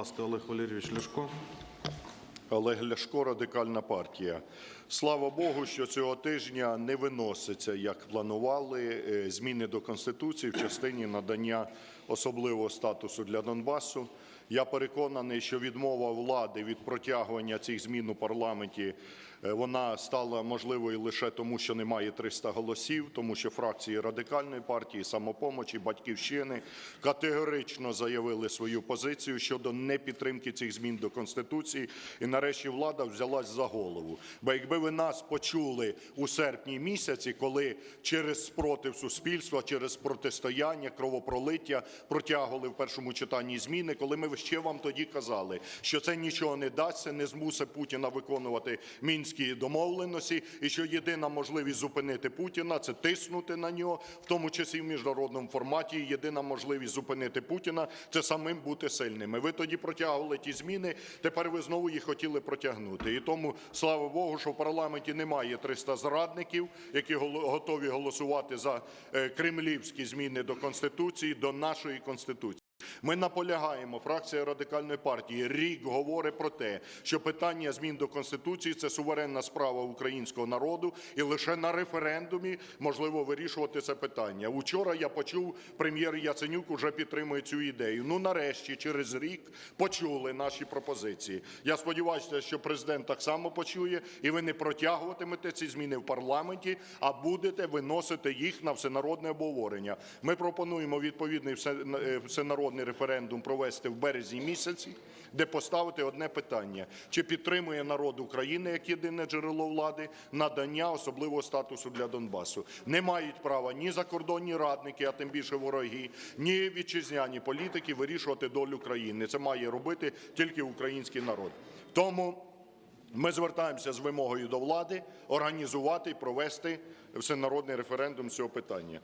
ласка, Олег Валерійович Ляшко. Олег Ляшко, Радикальна партія. Слава Богу, що цього тижня не виноситься, як планували, е, зміни до Конституції в частині надання особливого статусу для Донбасу. Я переконаний, що відмова влади від протягування цих змін у парламенті е, вона стала можливою лише тому, що немає 300 голосів, тому що фракції радикальної партії, самопомочі, батьківщини категорично заявили свою позицію щодо непідтримки цих змін до конституції. І нарешті влада взялась за голову. Бо якби ви нас почули у серпні місяці, коли через спротив суспільства, через протистояння, кровопролиття протягували в першому читанні зміни, коли ми ще вам тоді казали, що це нічого не дасть, це не змусить Путіна виконувати мінські домовленості, і що єдина можливість зупинити Путіна це тиснути на нього, в тому числі в міжнародному форматі. І Єдина можливість зупинити Путіна це самим бути сильними. Ви тоді протягували ті зміни. Тепер ви знову їх хотіли протягнути. І тому слава Богу, що в парламенті немає 300 зрадників, які готові голосувати за е, кремлівські зміни до конституції, до нашої конституції. Ми наполягаємо, фракція радикальної партії рік говорить про те, що питання змін до конституції це суверенна справа українського народу, і лише на референдумі можливо вирішувати це питання. Учора я почув, прем'єр Яценюк уже підтримує цю ідею. Ну нарешті, через рік почули наші пропозиції. Я сподіваюся, що президент так само почує, і ви не протягуватимете ці зміни в парламенті, а будете виносити їх на всенародне обговорення. Ми пропонуємо відповідний е, всенародний референдум провести в березні місяці, де поставити одне питання: чи підтримує народ України як єдине джерело влади надання особливого статусу для Донбасу. Не мають права ні закордонні радники, а тим більше вороги, ні вітчизняні політики вирішувати долю країни. Це має робити тільки український народ. Тому ми звертаємося з вимогою до влади організувати і провести всенародний референдум цього питання.